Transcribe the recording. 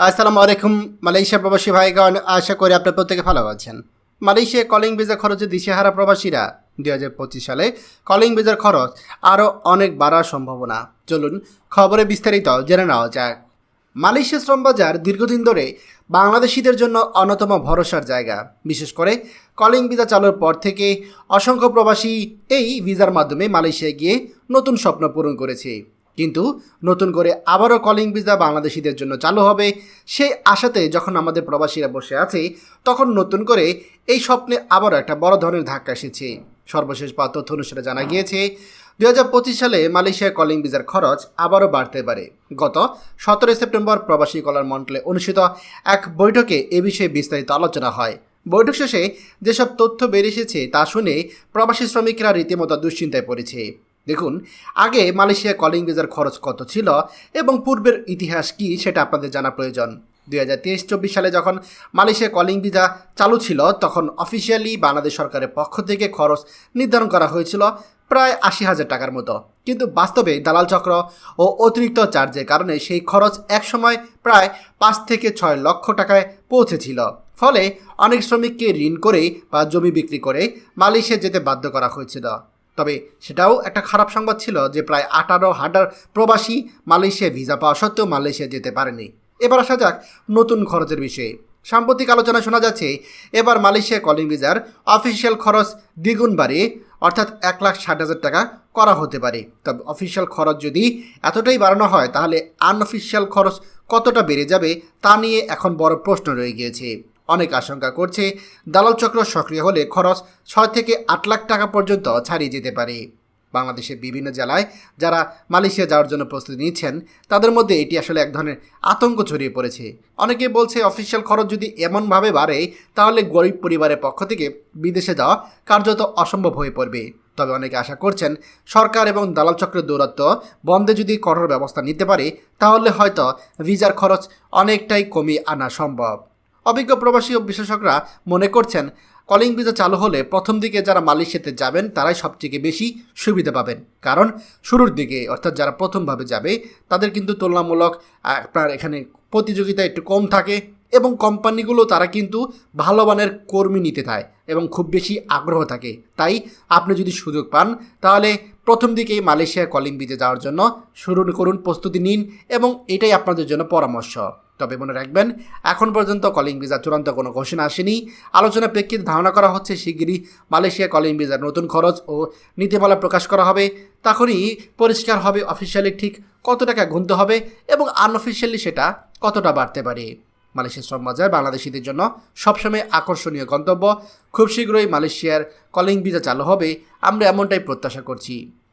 আসসালামু আলাইকুম, মালয়েশিয়া প্রবাসী ভাইগণ, আশা করি আপনার প্রত্যেকে ভালো আছেন। মালয়েশিয়া কলিং ভিসা খরচে দিশেহারা প্রবাসীরা দুই হাজার পঁচিশ সালে কলিং ভিসার খরচ আরও অনেক বাড়ার সম্ভাবনা। চলুন খবরে বিস্তারিত জেনে নেওয়া যাক। মালয়েশিয়া শ্রম বাজার দীর্ঘদিন ধরে বাংলাদেশিদের জন্য অন্যতম ভরসার জায়গা। বিশেষ করে কলিং ভিসা চালুর পর থেকে অসংখ্য প্রবাসী এই ভিসার মাধ্যমে মালয়েশিয়ায় গিয়ে নতুন স্বপ্ন পূরণ করেছে। কিন্তু নতুন করে আবারও কলিং ভিসা বাংলাদেশিদের জন্য চালু হবে। সেই আশাতে যখন আমাদের প্রবাসীরা বসে আছে, তখন নতুন করে এই স্বপ্নে আবারও একটা বড় ধরনের ধাক্কা এসেছে। সর্বশেষ পাওয়া তথ্য অনুসারে জানা গিয়েছে দু হাজার পঁচিশ সালে মালয়েশিয়ার কলিং ভিসার খরচ আবারও বাড়তে পারে। গত সতেরোই সেপ্টেম্বর প্রবাসী কল্যাণ মন্ডলে অনুষ্ঠিত এক বৈঠকে এ বিষয়ে বিস্তারিত আলোচনা হয়। বৈঠক শেষে যেসব তথ্য বেরিয়ে এসেছে তা শুনে প্রবাসী শ্রমিকরা রীতিমতো দুশ্চিন্তায় পড়েছে। দেখুন, আগে মালয়েশিয়া কলিং ভিসার খরচ কত ছিল এবং পূর্বের ইতিহাস কি সেটা আপনাদের জানা প্রয়োজন। দুই হাজার তেইশ চব্বিশ সালে যখন মালয়েশিয়া কলিং ভিসা চালু ছিল, তখন অফিসিয়ালি বাংলাদেশ সরকারের পক্ষ থেকে খরচ নির্ধারণ করা হয়েছিল প্রায় আশি হাজার টাকার মতো। কিন্তু বাস্তবে দালাল চক্র ও অতিরিক্ত চার্জের কারণে সেই খরচ একসময় প্রায় পাঁচ থেকে ছয় লক্ষ টাকায় পৌঁছেছিল। ফলে অনেক শ্রমিককে ঋণ করে বা জমি বিক্রি করে মালয়েশিয়া যেতে বাধ্য করা হয়েছিল। তবে সেটাও একটা খারাপ সংবাদ ছিল যে প্রায় আঠারো হাজার প্রবাসী মালয়েশিয়া ভিসা পাওয়া সত্ত্বেও মালয়েশিয়া যেতে পারেনি। এবার আসা যাক নতুন খরচের বিষয়ে। সাম্প্রতিক আলোচনা শোনা যাচ্ছে, এবার মালয়েশিয়া কলিং ভিসার অফিসিয়াল খরচ দ্বিগুণ বাড়ে অর্থাৎ এক লাখ ষাট হাজার টাকা করা হতে পারে। তবে অফিসিয়াল খরচ যদি এতটাই বাড়ানো হয়, তাহলে আনঅফিসিয়াল খরচ কতটা বেড়ে যাবে তা নিয়ে এখন বড় প্রশ্ন রয়ে গিয়েছে। অনেক আশঙ্কা করছে। দালাল চক্র সক্রিয় হলে খরচ ছয় থেকে আট লাখ টাকা পর্যন্ত ছাড়িয়ে যেতে পারে। বাংলাদেশের বিভিন্ন জেলায় যারা মালয়েশিয়া যাওয়ার জন্য প্রস্তুতি নিচ্ছেন, তাদের মধ্যে এটি আসলে এক ধরনের আতঙ্ক ছড়িয়ে পড়েছে। অনেকে বলছে অফিসিয়াল খরচ যদি এমনভাবে বাড়ে, তাহলে গরিব পরিবারের পক্ষ থেকে বিদেশে যাওয়া কার্যত অসম্ভব হয়ে পড়বে। তবে অনেকে আশা করছেন সরকার এবং দালাল চক্রের দৌরাত্ম বন্ধে যদি কঠোর ব্যবস্থা নিতে পারে, তাহলে হয়তো ভিসার খরচ অনেকটাই কমিয়ে আনা সম্ভব। অভিজ্ঞ প্রবাসী ও বিশেষজ্ঞরা মনে করছেন, কলিং ভিসা চালু হলে প্রথম দিকে যারা মালয়েশিয়াতে যাবেন, তারাই সবথেকে বেশি সুবিধা পাবেন। কারণ শুরুর দিকে, অর্থাৎ যারা প্রথমভাবে যাবে, তাদের কিন্তু তুলনামূলক আপনার এখানে প্রতিযোগিতা একটু কম থাকে এবং কোম্পানিগুলো তারা কিন্তু ভালো মানের কর্মী নিতে চায় এবং খুব বেশি আগ্রহ থাকে। তাই আপনি যদি সুযোগ পান, তাহলে প্রথম দিকেই মালয়েশিয়া কলিং ভিসা যাওয়ার জন্য শুরু করুন, প্রস্তুতি নিন এবং এটাই আপনাদের জন্য পরামর্শ। তবে মনে রাখবেন, এখন পর্যন্ত কলিং ভিসা চূড়ান্ত কোনো ঘোষণা আসেনি। আলোচনা প্রেক্ষিতে ধারণা করা হচ্ছে শিগগিরই মালয়েশিয়া কলিং ভিসার নতুন খরচ ও নীতিমালা প্রকাশ করা হবে। তখনই পরিষ্কার হবে অফিসিয়ালি ঠিক কত টাকা গুনতে হবে এবং আনঅফিসিয়ালি সেটা কতটা বাড়তে পারে। মালয়েশিয়ার শ্রম বাজার বাংলাদেশিদের জন্য সবসময় আকর্ষণীয় গন্তব্য। খুব শীঘ্রই মালয়েশিয়ার কলিং ভিসা চালু হবে। আমরা এমনটাই প্রত্যাশা করছি।